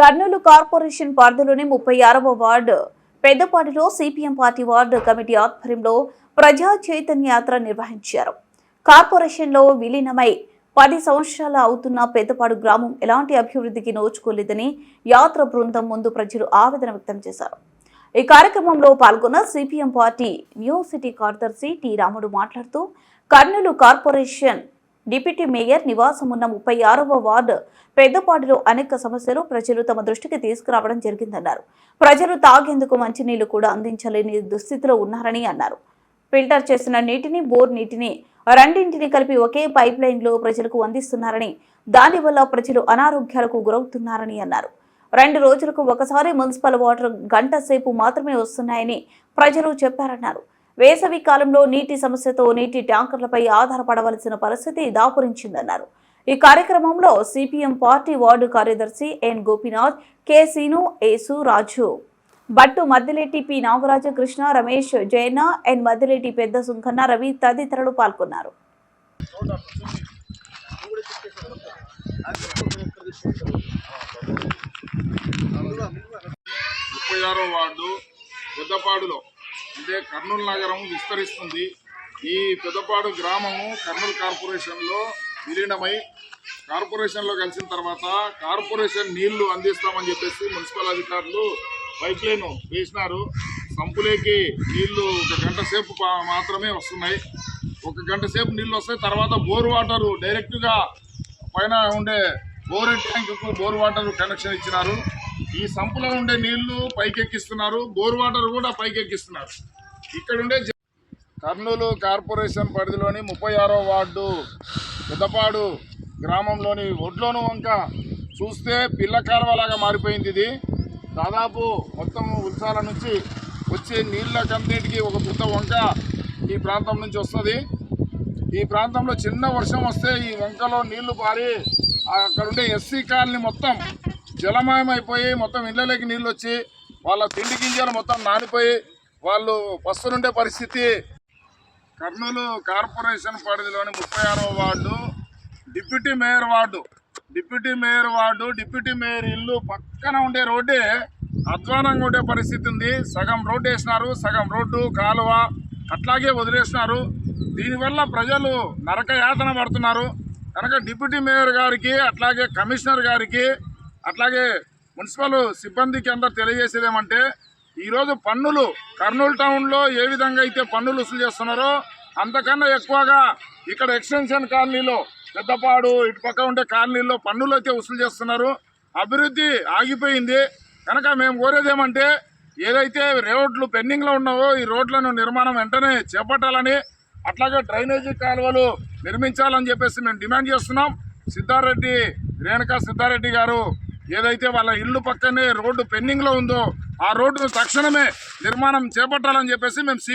Kurnool corporation పరిధిలోని ముప్పై ఆరవ వార్డు పెద్దపాటిలో సిపిఎం పార్టీ వార్డు కమిటీ ఆధ్వర్యంలో ప్రజా చైతన్య యాత్ర నిర్వహించారు. కార్పొరేషన్లో విలీనమై పది సంవత్సరాలు అవుతున్న పెద్దపాడు గ్రామం ఎలాంటి అభివృద్ధికి నోచుకోలేదని యాత్ర బృందం ముందు ప్రజలు ఆవేదన వ్యక్తం చేశారు. ఈ కార్యక్రమంలో పాల్గొన్న సిపిఎం పార్టీ న్యూ సిటీ కార్యదర్శి టి రాముడు మాట్లాడుతూ కర్నూలు కార్పొరేషన్ డిప్యూటీ మేయర్ నివాసం ఉన్న ముప్పై ఆరవ వార్డు పెద్దపాటిలో అనేక సమస్యలు ప్రజలు తమ దృష్టికి తీసుకురావడం జరిగిందన్నారు. ప్రజలు తాగేందుకు మంచినీళ్ళు కూడా అందించలేని దుస్థితిలో ఉన్నారని అన్నారు. ఫిల్టర్ చేసిన నీటిని బోర్ నీటిని రెండింటిని కలిపి ఒకే పైప్ లైన్లో ప్రజలకు అందిస్తున్నారని దానివల్ల ప్రజలు అనారోగ్యాలకు గురవుతున్నారని అన్నారు. రెండు రోజులకు ఒకసారి మున్సిపల్ వాటర్ గంట సేపు మాత్రమే వస్తున్నాయని ప్రజలు చెప్పారన్నారు. వేసవి కాలంలో నీటి సమస్యతో నీటి ట్యాంకర్లపై ఆధారపడవలసిన పరిస్థితి దాపురించిందన్నారు. ఈ కార్యక్రమంలో సిపిఎం పార్టీ వార్డు కార్యదర్శి N Gopinath K Seenu Yesu Raju Battu Maddileti P Nagaraju Krishna Ramesh Jaina N Maddileti Pedda Sunkanna Ravi తదితరులు పాల్గొన్నారు. ముప్పై ఆరో వార్డు పెద్దపాడులో అంటే కర్నూలు నగరం విస్తరిస్తుంది. ఈ పెద్దపాడు గ్రామము కర్నూలు కార్పొరేషన్లో విలీనమై కార్పొరేషన్లో కలిసిన తర్వాత కార్పొరేషన్ నీళ్ళు అందిస్తామని చెప్పేసి మున్సిపల్ అధికారులు పైప్ లైన్ వేసినారు. సంపులేకి నీళ్ళు ఒక గంట సేపు మాత్రమే వస్తున్నాయి. ఒక గంట సేపు నీళ్ళు వస్తాయి తర్వాత బోర్ వాటర్ డైరెక్ట్గా పైన ఉండే బోర్ ట్యాంకుకు బోర్ వాటర్ కనెక్షన్ ఇచ్చినారు. ఈ సంపులో ఉండే నీళ్ళు పైకెక్కిస్తున్నారు బోర్ వాటర్ కూడా పైకెక్కిస్తున్నారు. ఇక్కడ ఉండే కర్నూలు కార్పొరేషన్ పరిధిలోని ముప్పై ఆరో వార్డు పెద్దపాడు గ్రామంలోని ఒడ్లోను వంక చూస్తే పిల్ల కాలువలాగా మారిపోయింది ఇది. దాదాపు మొత్తం ఉత్సాల నుంచి వచ్చే నీళ్ళకన్నిటికీ ఒక పెద్ద వంక ఈ ప్రాంతం నుంచి వస్తుంది. ఈ ప్రాంతంలో చిన్న వర్షం వస్తే ఈ వంకలో నీళ్ళు పారి అక్కడ ఉండే ఎస్సీ కాలనీ మొత్తం జలమయమైపోయి మొత్తం ఇళ్ళలోకి నీళ్ళు వచ్చి వాళ్ళ తిండి గింజలు మొత్తం నానిపోయి వాళ్ళు పస్తులుండే పరిస్థితి. కర్నూలు కార్పొరేషన్ పరిధిలోని ముప్పై ఆరో ward deputy mayor ward deputy mayor ward deputy mayor ఇల్లు పక్కన ఉండే రోడ్డే అధ్వానంగా ఉండే పరిస్థితి ఉంది. సగం రోడ్డు వేసినారు సగం రోడ్డు కాలువ అట్లాగే వదిలేసినారు. దీనివల్ల ప్రజలు నరక యాతన పడుతున్నారు. కనుక డిప్యూటీ మేయర్ గారికి అట్లాగే కమిషనర్ గారికి అట్లాగే మున్సిపల్ సిబ్బందికి అందరు తెలియజేసేది ఏమంటే ఈరోజు పన్నులు కర్నూలు టౌన్లో ఏ విధంగా అయితే పన్నులు వసూలు చేస్తున్నారో అంతకన్నా ఎక్కువగా ఇక్కడ ఎక్స్టెన్షన్ కాలనీలో పెద్దపాడు ఇటు పక్క ఉండే కాలనీలో పన్నులు అయితే వసూలు చేస్తున్నారు. అభివృద్ధి ఆగిపోయింది. కనుక మేము కోరేది ఏమంటే ఏదైతే రోడ్లు పెండింగ్లో ఉన్నావో ఈ రోడ్లను నిర్మాణం వెంటనే చేపట్టాలని అట్లాగే డ్రైనేజీ కాలువలు నిర్మించాలని చెప్పేసి మేము డిమాండ్ చేస్తున్నాం. సిద్ధారెడ్డి రేణుకా సిద్ధారెడ్డి గారు ఏదైతే వాళ్ళ ఇల్లు పక్కనే రోడ్డు పెండింగ్లో ఉందో ఆ రోడ్డును తక్షణమే నిర్మాణం చేపట్టాలని చెప్పేసి మేము సి